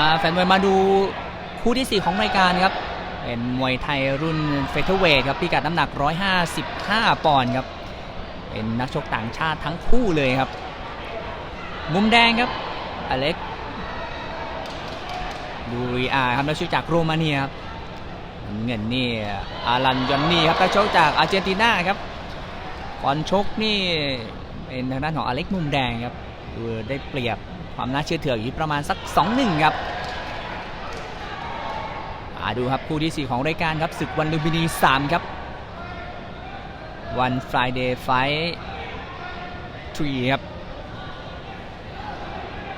าแฟนมวยมาดูคู่ที่ 4 ของรายการครับ เป็นมวยไทยรุ่นเฟเธอร์เวทครับพิกัดน้ำหนัก 155 ปอนด์ครับ เป็นนักชกต่างชาติทั้งคู่เลยครับ มุมแดงครับ อเล็กดูรีอาร์ครับนักชกจากโรมาเนียครับเงินนี่อารันยอนนี่ครับนักชกจากอาร์เจนตินาครับก่อนชกนี่เป็นทางด้านของอเล็กมุมแดงครับดูได้เปรียบ ความน่าเชื่อถืออยู่ที่ประมาณสัก 2-1 ครับมาดูครับคู่ที่ 4 ของรายการครับศึกวันลุมพินี 3 ครับวัน Friday Fight 3ครับ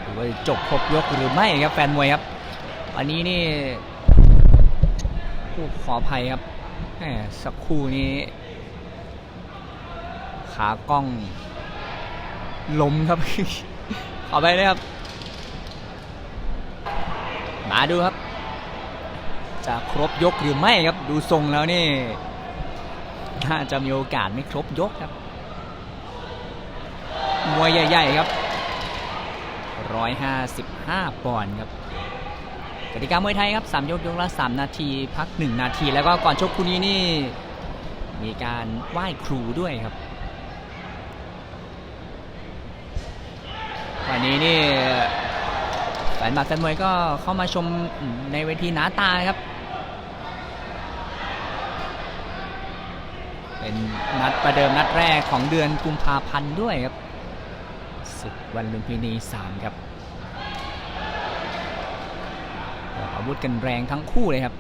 ดูว่าจบครบยกหรือไม่ครับแฟนมวยครับ วันนี้นี่ผู้ขออภัยครับสักครู่นี้ ขากล้องล้มครับ อไปเลยครับ มาดูครับ จะครบยกหรือไม่ครับ ดูทรงแล้วนี่น่าจะมีโอกาสไม่ครบยกครับ มวยใหญ่ๆครับ 155 ปอนด์ครับกติกามวยไทยครับ3ยกยกละ 3 นาที พัก 1 นาที แล้วก็ก่อนชกคู่นี้นี่ มีการไหว้ครูด้วยครับ วันนี้นี่แฟนบัตรแฟนมวยก็เข้ามาชมในเวทีหนาตาครับ เป็นนัดประเดิมนัดแรกของเดือนกุมภาพันธ์ด้วยครับศึกวันลุมพินี 3 ครับอาวุธกันแรงทั้งคู่เลยครับ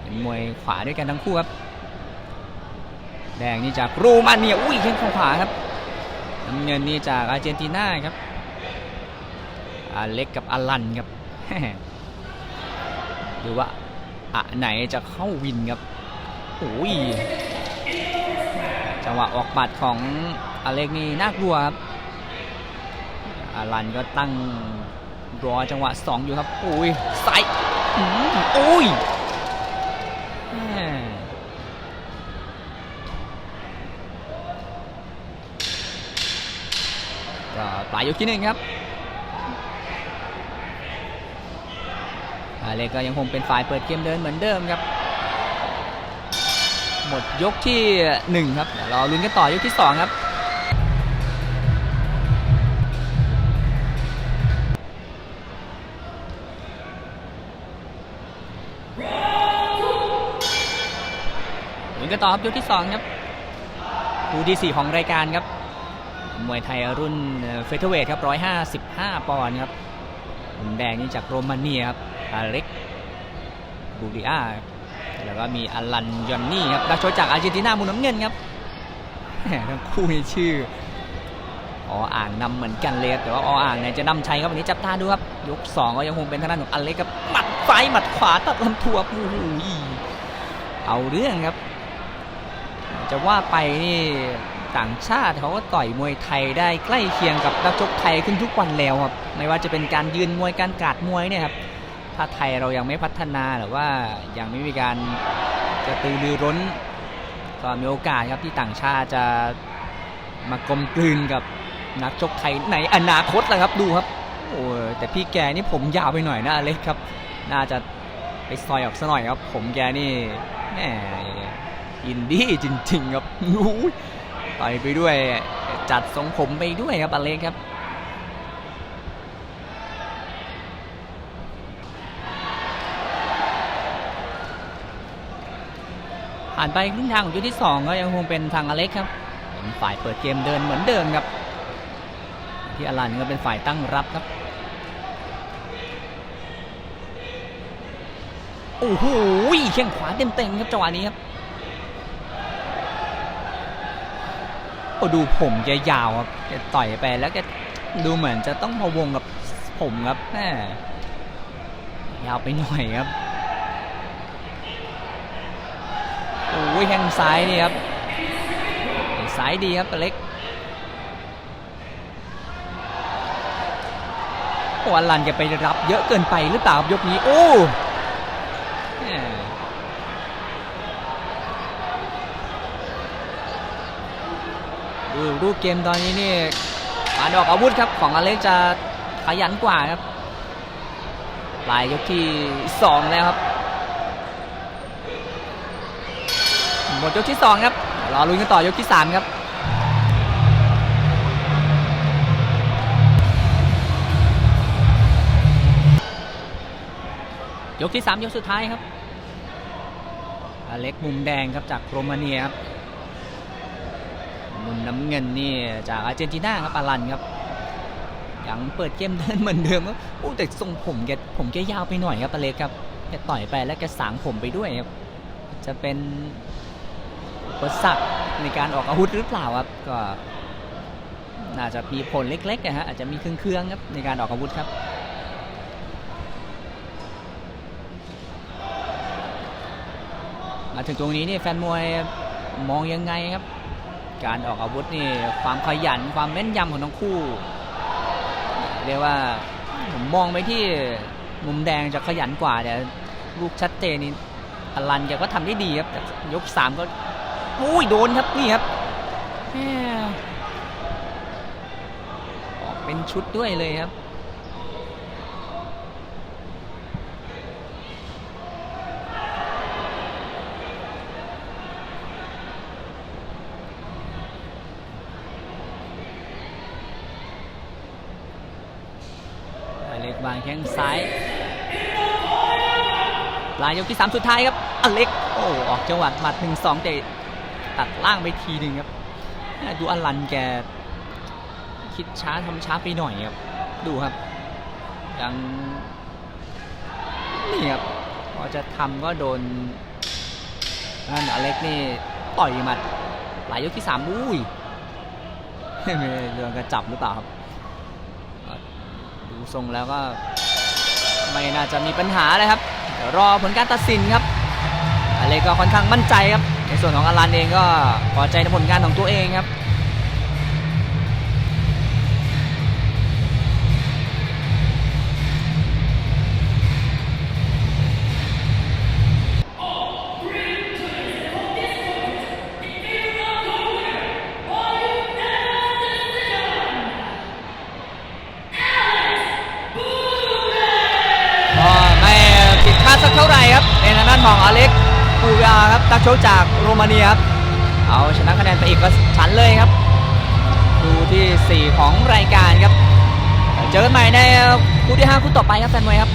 เป็นมวยขวาด้วยกันทั้งคู่ครับ แดงนี่จากโรมาเนียอุ้ยแข้งขวาครับ น้ำเงินนี่จากอาร์เจนตินาครับอาเล็กกับอาลันครับดูว่าอะไหนจะเข้าวินครับโอ้ยจังหวะออกบัตรของอาเล็กนี่น่ากลัวครับอาลันก็ตั้งรอจังหวะ 2 อยู่ครับโอ้ยใส่อืมโอ้ยแม่ ก็ปลา ยกที่หนึ่งครับอาเล็กก็ยังคงเป็นฝ่ายเปิดเกมเดินเหมือนเดิมครับ หมดยกที่หนึ่งครับเดี๋ยวรอลุ้นกันต่อยกที่สองครับลุ้นกันต่อครับยกที่สองครับคู่ที่สี่ของรายการครับ มวยไทยรุ่นเฟเธอร์เวทครับ 155 ปอนด์ครับมุมแดงนี่จากโรมาเนียครับอาเล็กบูริอาแล้วก็มีอลันยอนนี่ครับนักชกจากอาร์เจนตินามุมน้ำเงินครับทั้งคู่นี่ชื่อออ่างนำเหมือนกันเลยครับแต่ว่าออ่างเนี่ยจะนำชัยครับวันนี้จับตาดูครับยก2ก็ยังคงเป็นทางด้านของอเล็กครับหมัดซ้ายหมัดขวาตัดลำตัวโอ้โหเอาเรื่องครับ จะว่าไปนี่ ต่างชาติเขาก็ต่อยมวยไทยได้ใกล้เคียงกับนักชกไทยขึ้นทุกวันแล้วครับไม่ว่าจะเป็นการยืนมวยการกาดมวยเนี่ยครับถ้าไทยเรายังไม่พัฒนาหรือว่ายังไม่มีการกระตือรือร้นก็มีโอกาสครับที่ต่างชาติจะมากลมกลืนกับนักชกไทยในอนาคตแหละครับดูครับโอ้แต่พี่แกนี่ผมยาวไปหน่อยนะเล็กครับ น่าจะไปซอยออกซะหน่อยครับ ผมแกนี่แหมอินดี้จริง ๆ ครับ ต่อยไปด้วยจัดทรงผมไปด้วยครับอเล็กครับผ่านไปครึ่งทางของยกที่ 2 ก็ยังคงเป็นทางอเล็กครับเป็นฝ่ายเปิดเกมเดินเหมือนเดิมครับ ที่อลันก็เป็นฝ่ายตั้งรับครับโอ้โหแข้งขวาเต็มๆครับจังหวะนี้ครับ โอ้ ดูผมแกยาวครับแกต่อยไปแล้วแกดูเหมือนจะต้องพะวงกับผมครับแม่ยาวไปหน่อยครับโอ้ยแข้งซ้ายนี่ครับซ้ายดีครับตัวเล็กโอ้อลันแกไปรับเยอะเกินไปหรือเปล่ายกนี้โอ้ ดูรูปเกมตอนนี้นี่การออกอาวุธครับของอเล็กจะขยันกว่าครับปลายยกที่สองแล้วครับหมดยกที่สองครับรอลุ้นกันต่อยกที่สามครับยกที่3ยกสุดท้ายครับอเล็กมุมแดงครับจากโรมาเนียครับ มุมน้ำเงินนี่จากอาร์เจนตินาครับอารันครับยังเปิดเกมเดินเหมือนเดิมอู้แต่ทรงผมแกผมแกยาวไปหน่อยครับอเล็กครับแกต่อยไปแล้วแกสางผมไปด้วยครับจะเป็นอุปสรรในการออกอาวุธหรือเปล่าครับก็น่าจะมีผลเล็กๆนะฮะอาจจะมีเครื่องๆครับในการออกอาวุธครับมาถึงตรงนี้นี่แฟนมวยมองยังไงครับ การออกอาวุธนี่ความขยันความแม่นยำของทั้งคู่ เรียกว่าผมมองไปที่มุมแดงจะขยันกว่าแต่ลูกชัดเจนนี่อลันแกก็ทำได้ดีครับแต่ยกสามก็อุ้ยโดนครับนี่ครับออกเป็นชุดด้วยเลยครับ วางแข้งซ้ายปลายยกที่ 3 สุดท้ายครับ อเล็ก โอ้ออกจังหวะหมัด1 2แต่ตัดล่างไปทีหนึ่งครับ ดูอลันแก คิดช้าทำช้าไปหน่อยครับ ดูครับ ยังนี่ครับพอจะทำก็โดนนั่นอเล็กนี่ต่อยหมัดลายยกที่3อุ้ยไม่โดนกระจับหรือเปล่าครับ ดูทรงแล้วก็ ไม่น่าจะมีปัญหาเลยครับเดี๋ยวรอผลการตัดสินครับอเล็กก็ค่อนข้างมั่นใจครับ ในส่วนของอลันเองก็พอใจในผลงานของตัวเองครับาครับนักชกจากโรมาเนียครับเอาชนะคะแนนไปอีกก็ชันเลยครับคู่ที่ 4 ของรายการครับ เจอกันใหม่ในคู่ที่ 5 คู่ต่อไปครับแฟนมวยครับ